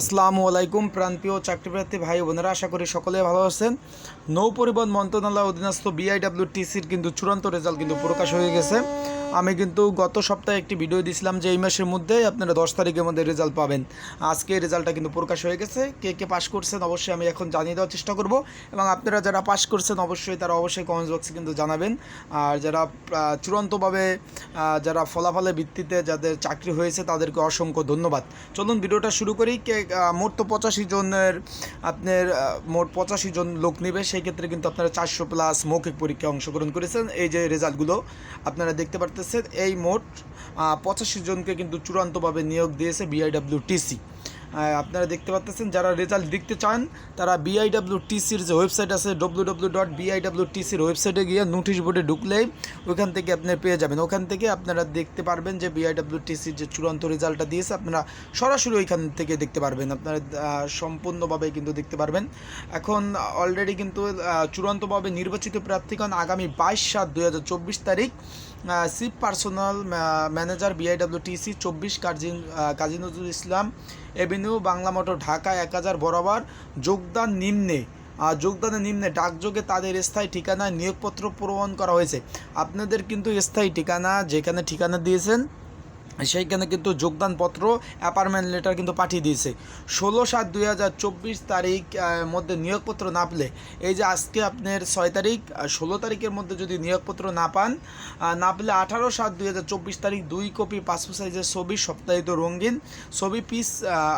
আসসালামু আলাইকুম প্রান্তীয় চাকরিপ্রার্থী ভাই বোনেরা, আশা করি সকলে ভালো আছেন। নৌ পরিবহন মন্ত্রণালয় অধীনস্থ বিআইডব্লিউটিসির কিন্তু চূড়ান্ত রেজাল্ট কিন্তু প্রকাশ হয়ে গেছে। আমি কিন্তু গত সপ্তাহে একটি ভিডিও দিয়েছিলাম যে এই মাসের মধ্যেই আপনারা দশ তারিখের মধ্যে রেজাল্ট পাবেন। আজকে রেজাল্টটা কিন্তু প্রকাশ হয়ে গেছে। কে কে পাশ করছেন অবশ্যই আমি এখন জানিয়ে দেওয়ার চেষ্টা করব এবং আপনারা যারা পাশ করছেন অবশ্যই তারা অবশ্যই কমেন্ট বক্সে কিন্তু জানাবেন। আর যারা চূড়ান্তভাবে যারা ফলাফলের ভিত্তিতে যাদের চাকরি হয়েছে তাদেরকে অসংখ্য ধন্যবাদ। চলুন ভিডিওটা শুরু করি। কে মোট তো পঁচাশি জনের আপনার মোট পঁচাশি জন লোক নেবে সেই ক্ষেত্রে কিন্তু আপনারা চারশো প্লাস মৌখিক পরীক্ষায় অংশগ্রহণ করেছেন। এই যে রেজাল্টগুলো আপনারা দেখতে পারতেছেন, এই মোট পঁচাশি জনকে কিন্তু চূড়ান্তভাবে নিয়োগ দিয়েছে বিআইডব্লিউটিসি আপনারা দেখতে পাচ্ছেন যারা রেজাল্ট দেখতে চান, তারা বিআইডব্লিউ টিসির যে ওয়েবসাইট আছে ডব্লিউ ডব্লিউ ডট বিআইডব্লিউ টিসির ওয়েবসাইটে গিয়ে নোটিশ বোর্ডে ঢুকলেই ওখান থেকে আপনি পেয়ে যাবেন। ওখান থেকে আপনারা দেখতে পারবেন যে বিআইডব্লিউ টিসির যে চূড়ান্ত রেজাল্টটা দিয়েছে, আপনারা সরাসরি ওইখান থেকে দেখতে পারবেন। আপনারা সম্পূর্ণভাবে কিন্তু দেখতে পারবেন। এখন অলরেডি কিন্তু চূড়ান্তভাবে নির্বাচিত প্রার্থীগণ আগামী বাইশ সাত দুই তারিখ চিফ পার্সোনাল ম্যানেজার বিআইডব্লিউটিসি চব্বিশ কাজী কাজী নজরুল ইসলাম এভিনিউ, বাংলা মোটর ঢাকা, এক হাজার বরাবর যোগদান নিম্নে। আর যোগদানের নিম্নে ডাকযোগে তাদের স্থায়ী ঠিকানায় নিয়োগপত্র প্রমাণ করা হয়েছে। আপনাদের কিন্তু স্থায়ী ঠিকানা যেখানে ঠিকানা দিয়েছেন সেইখানে কিন্তু যোগদানপত্র অ্যাপার্টমেন্ট লেটার কিন্তু পাঠিয়ে দিয়েছে। ষোলো সাত দুই হাজার চব্বিশ তারিখ মধ্যে নিয়োগপত্র না পেলে, এই যে আজকে আপনার ছয় তারিখ ষোলো তারিখের মধ্যে যদি নিয়োগপত্র না পান না পেলে আঠারো সাত দুই হাজার চব্বিশ তারিখ দুই কপি পাসপোর্ট সাইজের ছবি, সপ্তাহিত রঙিন ছবি পিস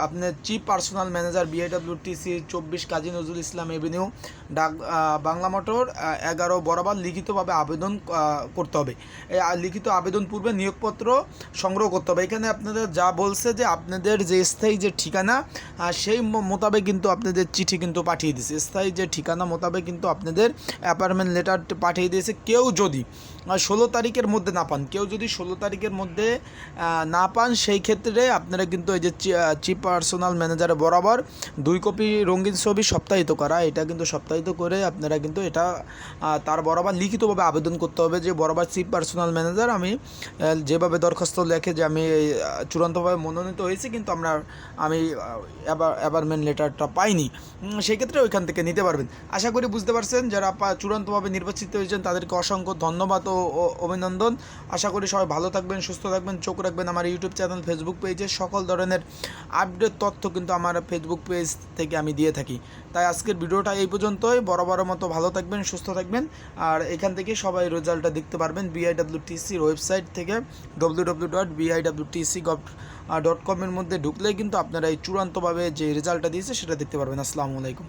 আপনার চিফ পার্সোনাল ম্যানেজার বিআইডব্লিউটিসি চব্বিশ কাজী নজরুল ইসলাম এভিনিউ ডাক বাংলা মোটর এগারো বরাবর লিখিতভাবে আবেদন করতে হবে। লিখিত আবেদন পূর্বে নিয়োগপত্র সংগ্রহ করতে হবে। এখানে আপনাদের যা বলছে যে আপনাদের যে স্থায়ী যে ঠিকানা সেই মোতাবেক কিন্তু আপনাদের চিঠি কিন্তু পাঠিয়ে দিয়েছে। স্থায়ী যে ঠিকানা মোতাবেক কিন্তু আপনাদের অ্যাপার্টমেন্ট লেটার পাঠিয়ে দিয়েছে কেউ যদি ষোলো তারিখের মধ্যে না পান। কেউ যদি ষোলো তারিখের মধ্যে না পান, সেই ক্ষেত্রে আপনারা কিন্তু এই যে চিফ পার্সোনাল ম্যানেজার বরাবর দুই কপি রঙিন ছবি সপ্তাহিত করা। এটা কিন্তু সপ্তাহিত করে আপনারা কিন্তু এটা তার বরাবর লিখিতভাবে আবেদন করতে হবে যে বরাবর চিফ পার্সোনাল ম্যানেজার আমি যেভাবে দরখাস্ত লেখে যে আমি চূড়ান্তভাবে মনোনীত হয়েছি কিন্তু আমরা আমি অ্যাপার্টমেন্ট লেটারটা পাইনি। উম, সেই ক্ষেত্রে ওইখান থেকে নিতে পারবেন। আশা করি বুঝতে পারছেন যারা চূড়ান্তভাবে নির্বাচিত হয়েছেন তাদেরকে অসংখ্য ধন্যবাদ ও ও- অভিনন্দন। আশা করি সবাই ভালো থাকবেন সুস্থ থাকবেন চোখ রাখবেন আমার ইউটিউব চ্যানেল ফেসবুক পেজে সকল ধরনের আপডেট তথ্য কিন্তু আমার ফেসবুক পেজ থেকে আমি দিয়ে থাকি। তাই আজকের ভিডিওটা এই পর্যন্তই। বড় বড় মতো ভালো থাকবেন সুস্থ থাকবেন। আর এখান থেকে সবাই রেজাল্টটা দেখতে পারবেন বিআইডব্লিউটিসির ওয়েবসাইট থেকে W W dot BIWTC gov dot কমের মধ্যে ঢুকলেই কিন্তু আপনারা এই চূড়ান্তভাবে যে রেজাল্টটা দিয়েছে সেটা দেখতে পারবেন। আসসালামু আলাইকুম।